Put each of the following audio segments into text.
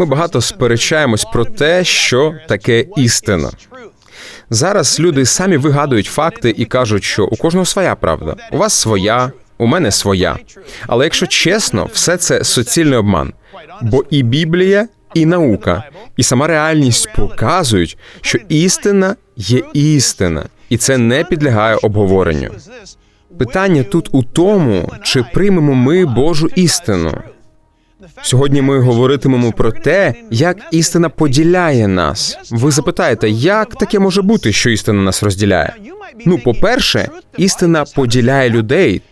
Ми багато сперечаємось про те, що таке істина. Зараз люди самі вигадують факти і кажуть, що у кожного своя правда. У вас своя, у мене своя. Але якщо чесно, все це суцільний обман. Бо і Біблія, і наука, і сама реальність показують, що істина є істина, і це не підлягає обговоренню. Питання тут у тому, чи приймемо ми Божу істину. Сьогодні ми говоритимемо про те, як істина поділяє нас. Ви запитаєте, як таке може бути, що істина нас розділяє? Ну, по-перше, істина поділяє людей,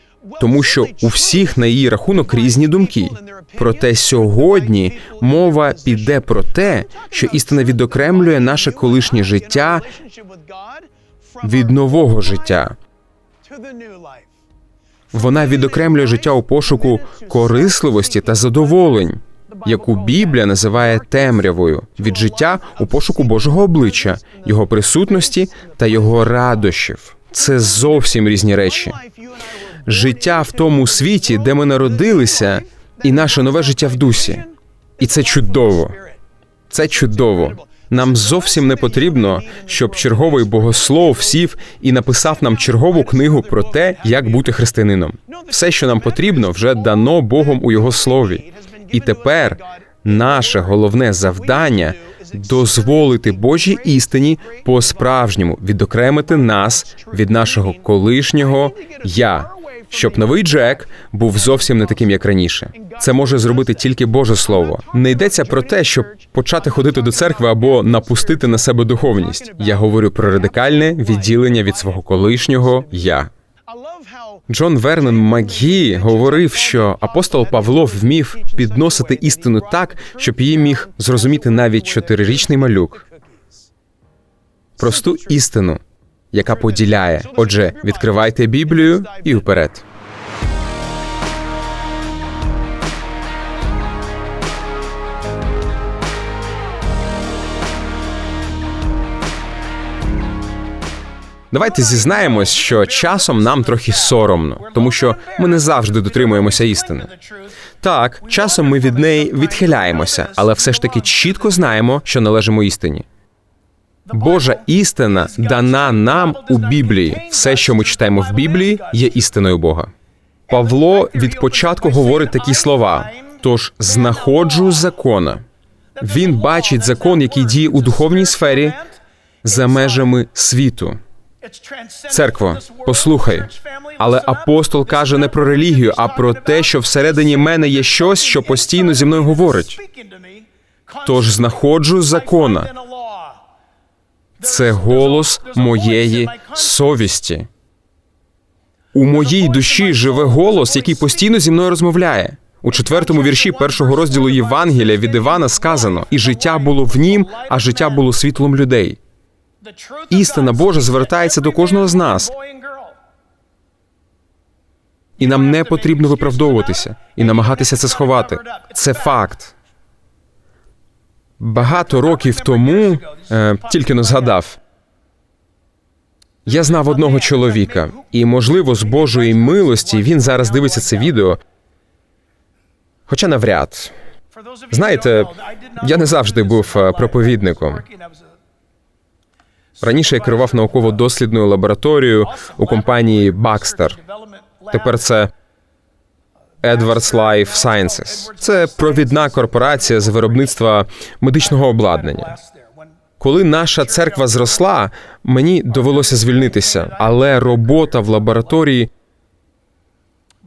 тому що у всіх на її рахунок різні думки. Проте сьогодні мова піде про те, що істина відокремлює наше колишнє життя від нового життя. Вона відокремлює життя у пошуку корисливості та задоволень, яку Біблія називає темрявою від життя у пошуку Божого обличчя, його присутності та його радощів. Це зовсім різні речі. Життя в тому світі, де ми народилися, і наше нове життя в дусі. І це чудово. Це чудово. Нам зовсім не потрібно, щоб черговий богослов сів і написав нам чергову книгу про те, як бути християнином. Все, що нам потрібно, вже дано Богом у його слові. І тепер наше головне завдання дозволити Божій істині по-справжньому відокремити нас від нашого колишнього я, щоб новий Джек був зовсім не таким, як раніше. Це може зробити тільки Боже Слово. Не йдеться про те, щоб почати ходити до церкви або напустити на себе духовність. Я говорю про радикальне відділення від свого колишнього я. Джон Вернон Макгі говорив, що апостол Павло вмів підносити істину так, щоб її міг зрозуміти навіть чотирирічний малюк. Просту істину, яка поділяє. Отже, відкривайте Біблію і вперед. Давайте зізнаємось, що часом нам трохи соромно, тому що ми не завжди дотримуємося істини. Так, часом ми від неї відхиляємося, але все ж таки чітко знаємо, що належимо істині. Божа істина дана нам у Біблії. Все, що ми читаємо в Біблії, є істиною Бога. Павло від початку говорить такі слова: тож знаходжу закона. Він бачить закон, який діє у духовній сфері за межами світу. Церкво, послухай, але апостол каже не про релігію, а про те, що всередині мене є щось, що постійно зі мною говорить. Тож знаходжу закона. Це голос моєї совісті. У моїй душі живе голос, який постійно зі мною розмовляє. У четвертому вірші першого розділу Євангелія від Івана сказано: і життя було в нім, а життя було світлом людей. Істина Божа звертається до кожного з нас. І нам не потрібно виправдовуватися і намагатися це сховати. Це факт. Багато років тому е, тільки но згадав. Я знав одного чоловіка, і, можливо, з Божої милості він зараз дивиться це відео. Хоча навряд. Знаєте, я не завжди був е, проповідником. Раніше я керував науково-дослідною лабораторією у компанії Baxter. Тепер це Edwards Life Sciences. Це провідна корпорація з виробництва медичного обладнання. Коли наша церква зросла, мені довелося звільнитися, але робота в лабораторії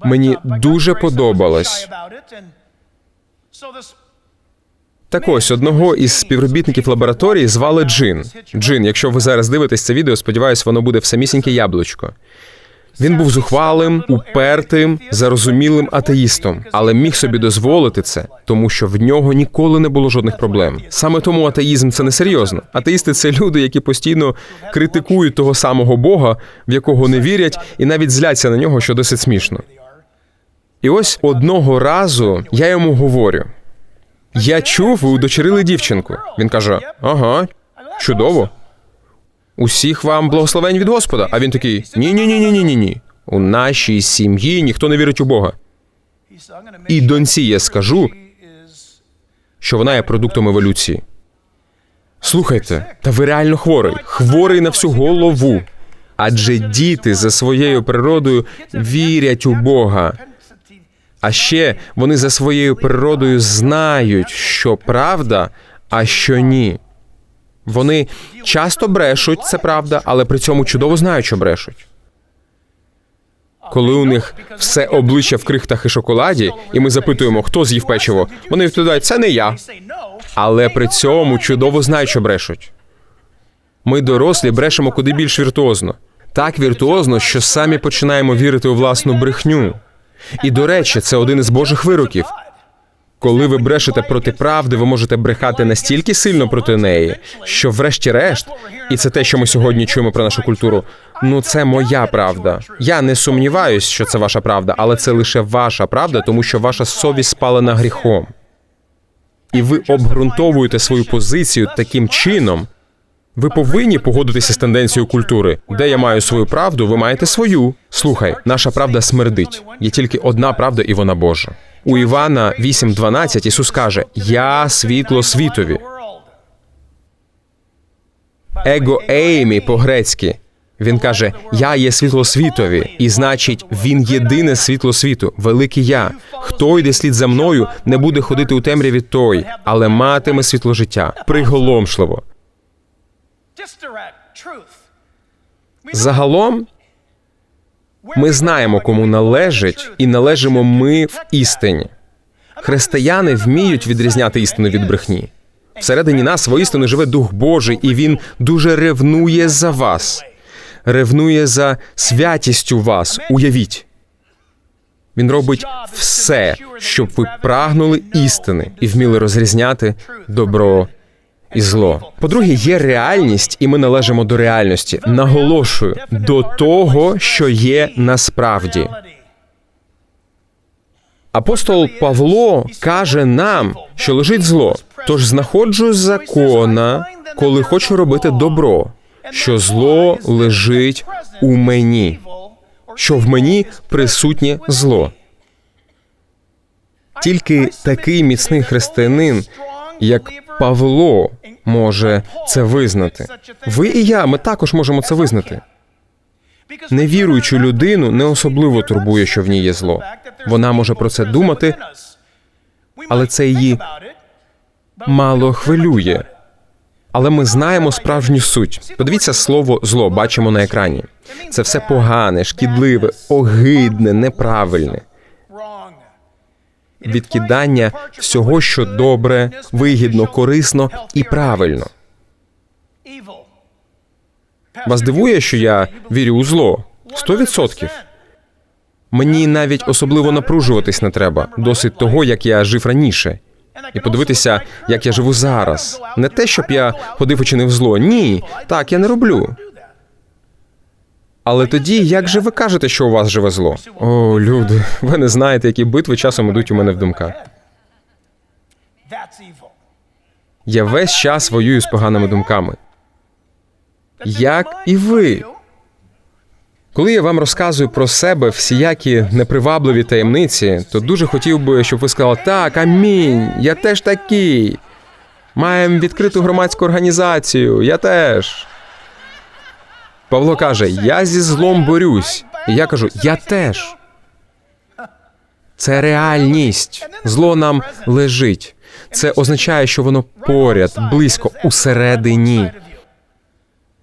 мені дуже подобалась. Так ось одного із співробітників лабораторії звали Джин. Джин, якщо ви зараз дивитесь це відео, сподіваюсь, воно буде в самісіньке яблучко. Він був зухвалим, упертим, зарозумілим атеїстом, але міг собі дозволити це, тому що в нього ніколи не було жодних проблем. Саме тому атеїзм це не серйозно. Атеїсти це люди, які постійно критикують того самого Бога, в якого не вірять, і навіть зляться на нього, що досить смішно. І ось одного разу я йому говорю: я чув, ви удочерили дівчинку. Він каже: Ага, чудово. Усіх вам благословень від Господа. А він такий: ні, ні, ні, ні, ні, ні. У нашій сім'ї ніхто не вірить у Бога. І доньці я скажу, що вона є продуктом еволюції. Слухайте, та ви реально хворий, хворий на всю голову. Адже діти за своєю природою вірять у Бога. А ще вони за своєю природою знають, що правда, а що ні. Вони часто брешуть, це правда, але при цьому чудово знають, що брешуть. Коли у них все обличчя в крихтах і шоколаді, і ми запитуємо, хто з'їв печиво, вони відповідають, це не я. Але при цьому чудово знають, що брешуть. Ми дорослі брешемо куди більш віртуозно. Так віртуозно, що самі починаємо вірити у власну брехню. І до речі, це один із Божих вироків. Коли ви брешете проти правди, ви можете брехати настільки сильно проти неї, що, врешті-решт, і це те, що ми сьогодні чуємо про нашу культуру. Ну, це моя правда. Я не сумніваюсь, що це ваша правда, але це лише ваша правда, тому що ваша совість спалена гріхом. І ви обґрунтовуєте свою позицію таким чином. Ви повинні погодитися з тенденцією культури. Де я маю свою правду, ви маєте свою. Слухай, наша правда смердить. Є тільки одна правда, і вона Божа. У Івана 8.12 Ісус каже: Я світло світові. Его еймі по-грецьки. Він каже: Я є світло світові, і значить, він єдине світло світу, великий я. Хто йде слід за мною, не буде ходити у темряві той, але матиме світло життя. Приголомшливо. Загалом ми знаємо, кому належить, і належимо ми в істині. Християни вміють відрізняти істину від брехні. Всередині нас воістину живе Дух Божий, і він дуже ревнує за вас, ревнує за святістю вас. Уявіть. Він робить все, щоб ви прагнули істини і вміли розрізняти добро і зло. По-друге, є реальність, і ми належимо до реальності. Наголошую до того, що є насправді. Апостол Павло каже нам, що лежить зло. Тож знаходжу закона, коли хочу робити добро, що зло лежить у мені, що в мені присутнє зло. Тільки такий міцний християнин, як Павло, може це визнати. Ви і я, ми також можемо це визнати. Невіруючу людину не особливо турбує, що в ній є зло. Вона може про це думати, але це її мало хвилює. Але ми знаємо справжню суть. Подивіться слово зло, бачимо на екрані. Це все погане, шкідливе, огидне, неправильне. Відкидання всього, що добре, вигідно, корисно і правильно. Вас дивує, що я вірю у зло? Сто відсотків. Мені навіть особливо напружуватись не треба. Досить того, як я жив раніше, і подивитися, як я живу зараз. Не те, щоб я ходив і зло. Ні, так я не роблю. Але тоді, як же ви кажете, що у вас живе зло? О, люди, ви не знаєте, які битви часом ідуть у мене в думках. Я весь час воюю з поганими думками. Як і ви. Коли я вам розказую про себе всіякі непривабливі таємниці, то дуже хотів би, щоб ви сказали так, амінь, я теж такий. Маємо відкриту громадську організацію, я теж. Павло каже: Я зі злом борюсь. І я кажу, я теж. Це реальність. Зло нам лежить. Це означає, що воно поряд, близько, усередині.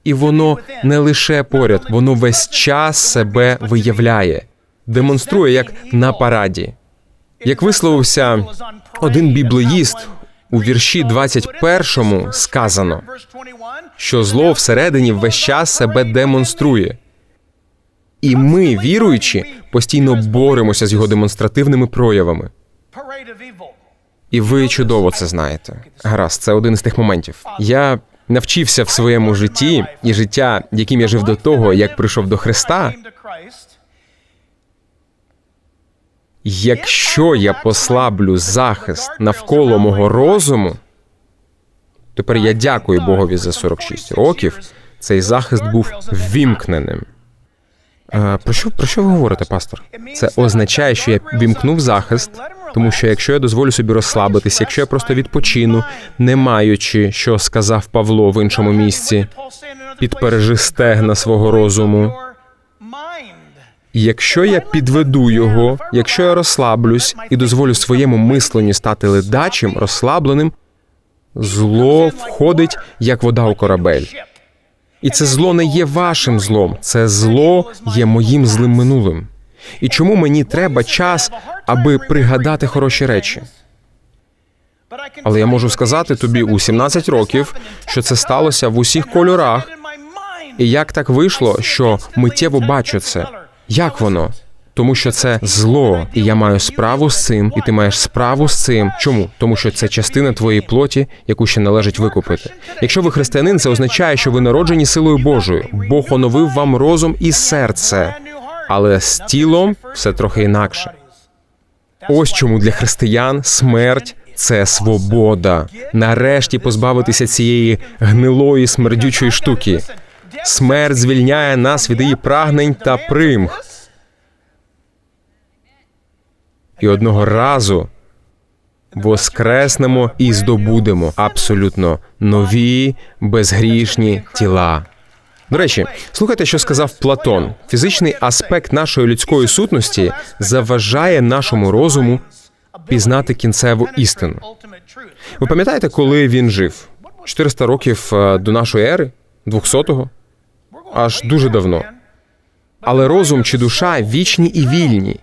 І воно не лише поряд, воно весь час себе виявляє, демонструє як на параді. Як висловився один біблеїст у вірші 21 сказано, що зло всередині весь час себе демонструє. І ми, віруючі, постійно боремося з його демонстративними проявами. І ви чудово це знаєте. Гаразд, це один з тих моментів. Я навчився в своєму житті, і життя, яким я жив до того, як прийшов до Христа. Якщо я послаблю захист навколо мого розуму, тепер я дякую Богові за 46 років. Цей захист був ввімкненим. А, про що про що ви говорите, пастор? Це означає, що я вімкнув захист, Тому що якщо я дозволю собі розслабитись, якщо я просто відпочину, не маючи, що сказав Павло в іншому місці, підпережи стегна свого розуму. Якщо я підведу його, якщо я розслаблюсь і дозволю своєму мисленню стати ледачим, розслабленим, зло входить як вода у корабель. І це зло не є вашим злом, це зло є моїм злим минулим. І чому мені треба час, аби пригадати хороші речі? Але я можу сказати тобі у 17 років, що це сталося в усіх кольорах. І як так вийшло, що миттєво бачу це? Як воно? Тому що це зло, і я маю справу з цим, і ти маєш справу з цим. Чому? Тому що це частина твоєї плоті, яку ще належить викупити. Якщо ви християнин, це означає, що ви народжені силою Божою. Бог оновив вам розум і серце, але з тілом все трохи інакше. Ось чому для християн смерть це свобода. Нарешті позбавитися цієї гнилої смердючої штуки. Смерть звільняє нас від її прагнень та примх. І одного разу воскреснемо і здобудемо абсолютно нові безгрішні тіла. До речі, слухайте, що сказав Платон. Фізичний аспект нашої людської сутності заважає нашому розуму пізнати кінцеву істину. Ви пам'ятаєте, коли він жив? 400 років е, до нашої ери, 200-го? Аж дуже давно. Але розум чи душа вічні і вільні,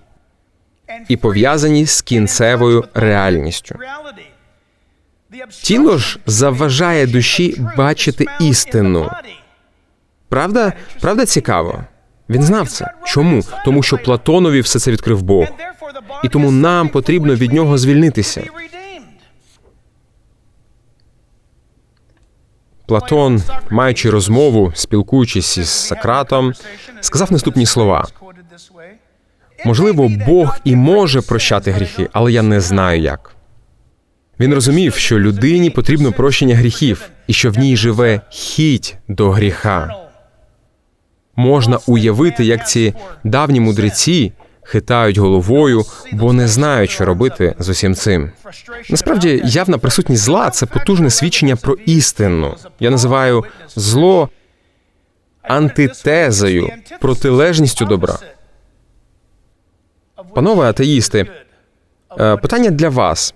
і пов'язані з кінцевою реальністю. Тіло ж заважає душі бачити істину. Правда, правда цікаво. Він знав це. Чому? Тому що Платонові все це відкрив Бог. І тому нам потрібно від нього звільнитися. Платон, маючи розмову, спілкуючись із Сократом, сказав наступні слова: можливо, Бог і може прощати гріхи, але я не знаю як. Він розумів, що людині потрібно прощення гріхів, і що в ній живе хіть до гріха. Можна уявити, як ці давні мудреці хитають головою, бо не знають, що робити з усім цим. Насправді, явна присутність зла це потужне свідчення про істину. Я називаю зло антитезою, протилежністю добра. Панове атеїсти, е, питання для вас.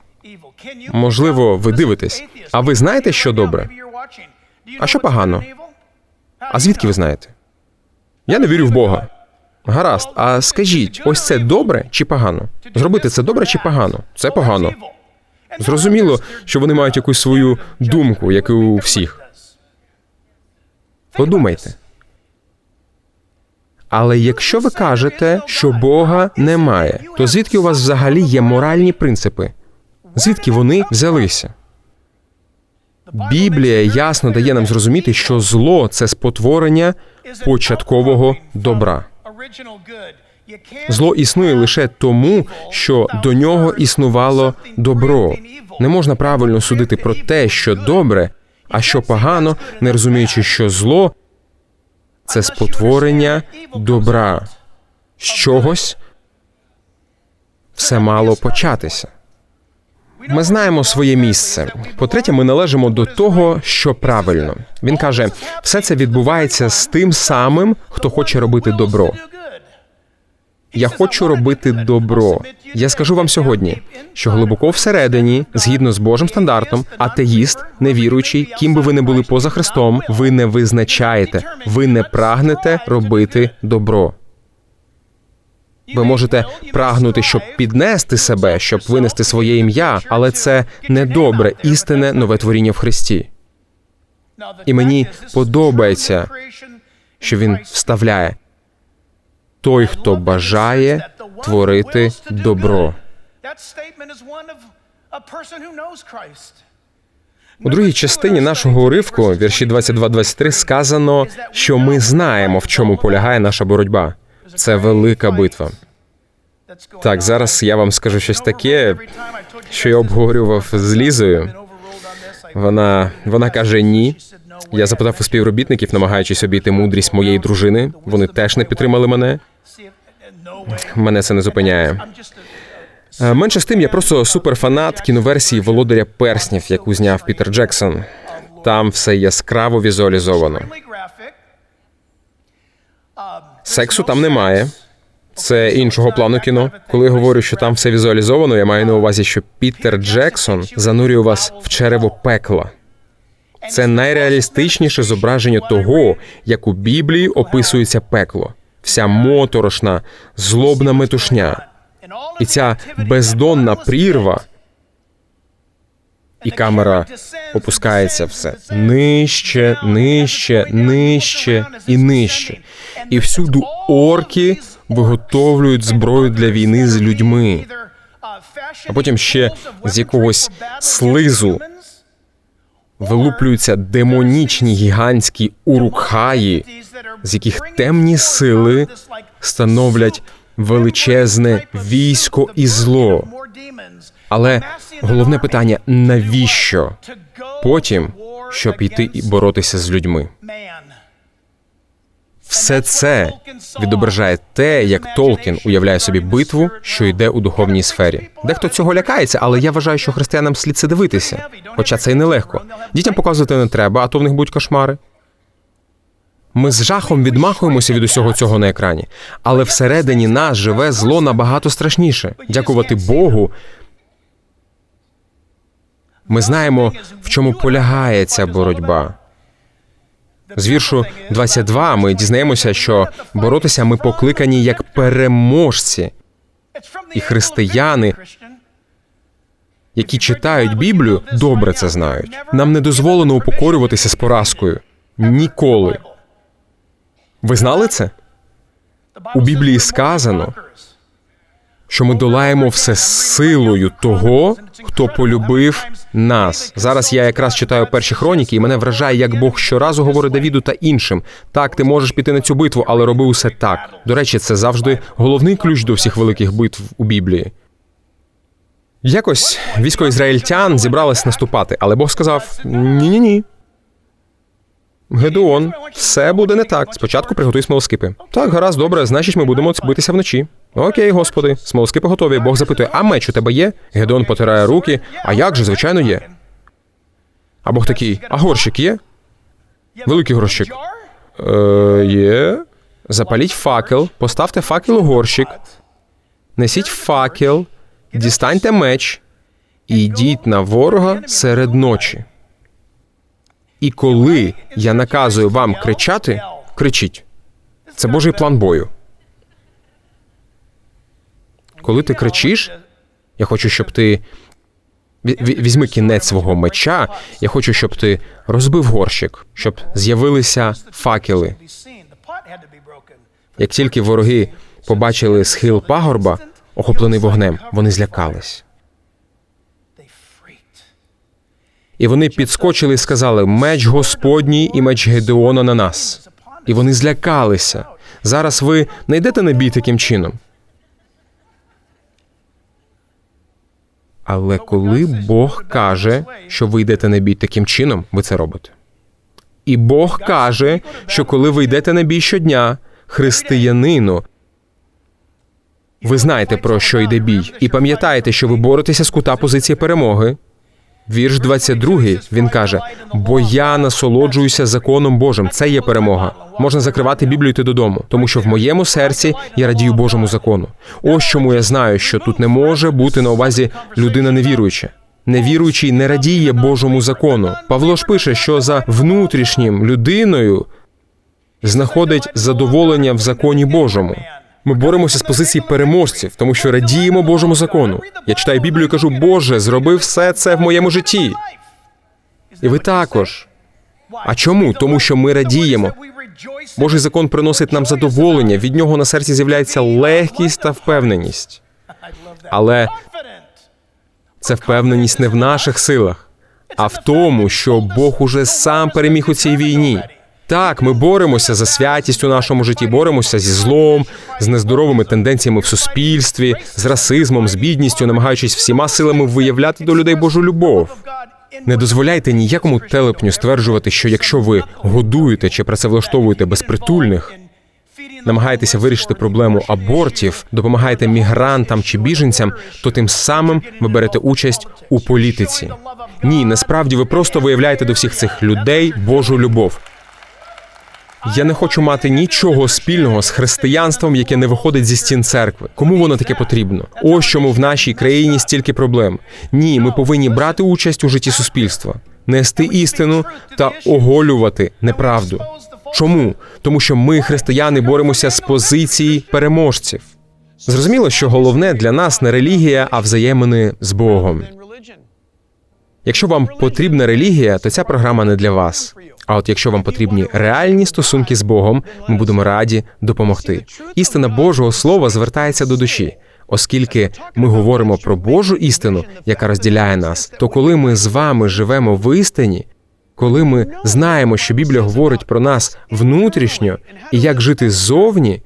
Можливо, ви дивитесь. А ви знаєте, що добре? А що погано? А звідки ви знаєте? Я не вірю в Бога. Гаразд, а скажіть, ось це добре чи погано? Зробити це добре чи погано? Це погано. Зрозуміло, що вони мають якусь свою думку, як і у всіх. Подумайте. Але якщо ви кажете, що Бога немає, то звідки у вас взагалі є моральні принципи? Звідки вони взялися? Біблія ясно дає нам зрозуміти, що зло це спотворення початкового добра. Зло існує лише тому, що до нього існувало добро. Не можна правильно судити про те, що добре, а що погано, не розуміючи, що зло це спотворення добра. З чогось все мало початися. Ми знаємо своє місце. По-третє, ми належимо до того, що правильно. Він каже: все це відбувається з тим самим, хто хоче робити добро. Я хочу робити добро. Я скажу вам сьогодні, що глибоко всередині, згідно з Божим стандартом, атеїст, невіруючий, ким би ви не були поза Христом, ви не визначаєте, ви не прагнете робити добро. Ви можете прагнути, щоб піднести себе, щоб винести своє ім'я, але це не добре, істинне нове творіння в Христі. І мені подобається, Що він вставляє той, хто бажає творити добро. У другій частині нашого уривку, вірші 22-23, сказано, що ми знаємо, в чому полягає наша боротьба. Це велика битва. Так, зараз я вам скажу щось таке, що я обговорював з Лізою. Вона, вона каже ні. Я запитав у співробітників, намагаючись обійти мудрість моєї дружини. Вони теж не підтримали мене. Мене це не зупиняє. Менше з тим, я просто суперфанат кіноверсії Володаря перснів, яку зняв Пітер Джексон. Там все яскраво візуалізовано. Сексу там немає. Це іншого плану кіно. Коли я говорю, що там все візуалізовано, я маю на увазі, що Пітер Джексон занурює вас в черево пекла. Це найреалістичніше зображення того, як у Біблії описується пекло. Вся моторошна, злобна метушня. І ця бездонна прірва, і камера опускається все нижче, нижче, нижче і нижче. І всюди орки виготовлюють зброю для війни з людьми. А потім ще з якогось слизу Вилуплюються демонічні гігантські урукхаї, з яких темні сили становлять величезне військо і зло. Але головне питання навіщо? Потім, щоб йти і боротися з людьми. Все це відображає те, як Толкін уявляє собі битву, що йде у духовній сфері. Дехто цього лякається, але я вважаю, що християнам слід це дивитися. Хоча це й нелегко. Дітям показувати не треба, а то в них будуть кошмари. Ми з жахом відмахуємося від усього цього на екрані, але всередині нас живе зло набагато страшніше. Дякувати Богу. Ми знаємо, в чому полягає ця боротьба. З віршу 22 ми дізнаємося, що боротися ми покликані як переможці, і християни, які читають Біблію, добре це знають. Нам не дозволено упокорюватися з поразкою. Ніколи. Ви знали це? У Біблії сказано, Що ми долаємо все силою того, хто полюбив нас. Зараз я якраз читаю перші хроніки, і мене вражає, як Бог щоразу говорить Давіду та іншим. Так, ти можеш піти на цю битву, але роби усе так. До речі, це завжди головний ключ до всіх великих битв у Біблії. Якось військо ізраїльтян зібралось наступати, але Бог сказав: ні-ні ні. Гедеон, все буде не так. Спочатку приготуй смолоскипи. Так, гаразд, добре, значить, ми будемо битися вночі. Окей, господи, смолоскипи готові. Бог запитує, а меч у тебе є? Гедеон потирає руки. А як же, звичайно, є. А Бог такий, а горщик є? Великий горщик. Е, є. Запаліть факел, поставте факел у горщик, несіть факел, дістаньте меч і йдіть на ворога серед ночі. І коли я наказую вам кричати, кричіть. Це Божий план бою. Коли ти кричиш, я хочу, щоб ти ві- ві- візьми кінець свого меча. Я хочу, щоб ти розбив горщик, щоб з'явилися факели. Як тільки вороги побачили схил пагорба, охоплений вогнем, вони злякались. І вони підскочили і сказали: меч Господній і меч Гедеона на нас. І вони злякалися. Зараз ви не йдете на бій таким чином. Але коли Бог каже, що ви йдете на бій таким чином, ви це робите. І Бог каже, що коли ви йдете на бій щодня, християнину, ви знаєте про що йде бій, і пам'ятаєте, що ви боретеся з кута позиції перемоги. Вірш 22, він каже: бо я насолоджуюся законом Божим. Це є перемога. Можна закривати Біблію йти додому, тому що в моєму серці я радію Божому закону. Ось чому я знаю, що тут не може бути на увазі людина невіруюча. Невіруючий не радіє Божому закону. Павло ж пише, що за внутрішнім людиною знаходить задоволення в законі Божому. Ми боремося з позиції переможців, тому що радіємо Божому закону. Я читаю Біблію і кажу, Боже, зроби все це в моєму житті. І ви також. А чому? Тому що ми радіємо. Божий закон приносить нам задоволення, від нього на серці з'являється легкість та впевненість. Але це впевненість не в наших силах, а в тому, що Бог уже сам переміг у цій війні. Так, ми боремося за святість у нашому житті, боремося зі злом, з нездоровими тенденціями в суспільстві, з расизмом, з бідністю, намагаючись всіма силами виявляти до людей Божу любов. Не дозволяйте ніякому телепню стверджувати, що якщо ви годуєте чи працевлаштовуєте безпритульних, намагаєтеся вирішити проблему абортів, допомагаєте мігрантам чи біженцям, то тим самим ви берете участь у політиці. Ні, насправді ви просто виявляєте до всіх цих людей Божу любов. Я не хочу мати нічого спільного з християнством, яке не виходить зі стін церкви. Кому воно таке потрібно? Ось чому в нашій країні стільки проблем. Ні, ми повинні брати участь у житті суспільства, нести істину та оголювати неправду. Чому? Тому що ми, християни, боремося з позиції переможців. Зрозуміло, що головне для нас не релігія, а взаємини з Богом. Якщо вам потрібна релігія, то ця програма не для вас. А от якщо вам потрібні реальні стосунки з Богом, ми будемо раді допомогти. Істина Божого Слова звертається до душі. Оскільки ми говоримо про Божу істину, яка розділяє нас, то коли ми з вами живемо в істині, коли ми знаємо, що Біблія говорить про нас внутрішньо і як жити ззовні,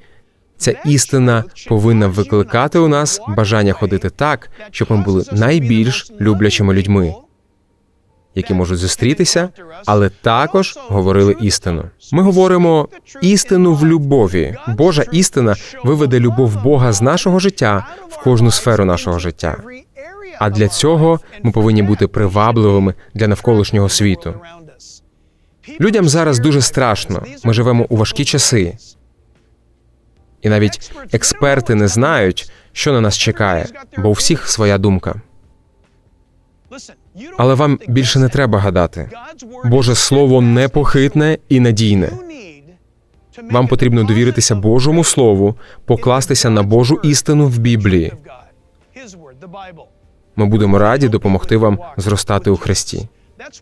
ця істина повинна викликати у нас бажання ходити так, щоб ми були найбільш люблячими людьми які можуть зустрітися, але також говорили істину. Ми говоримо істину в любові. Божа істина виведе любов Бога з нашого життя в кожну сферу нашого життя. А для цього ми повинні бути привабливими для навколишнього світу. Людям зараз дуже страшно. Ми живемо у важкі часи, і навіть експерти не знають, що на нас чекає, бо у всіх своя думка. Але вам більше не треба гадати. Боже Слово непохитне і надійне. Вам потрібно довіритися Божому Слову, покластися на Божу істину в Біблії. Ми будемо раді допомогти вам зростати у Христі.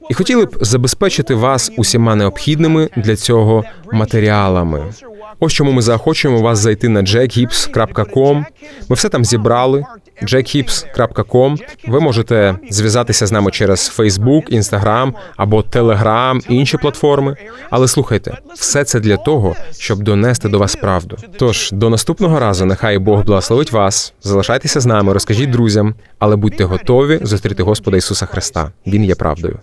І хотіли б забезпечити вас усіма необхідними для цього матеріалами. Ось чому ми заохочуємо вас зайти на jackhips.com. Ми все там зібрали. jackhips.com. Ви можете зв'язатися з нами через Facebook, Instagram або Telegram, інші платформи. Але слухайте, все це для того, щоб донести до вас правду. Тож до наступного разу, нехай Бог благословить вас. Залишайтеся з нами, розкажіть друзям, але будьте готові зустріти Господа Ісуса Христа. Він є правдою.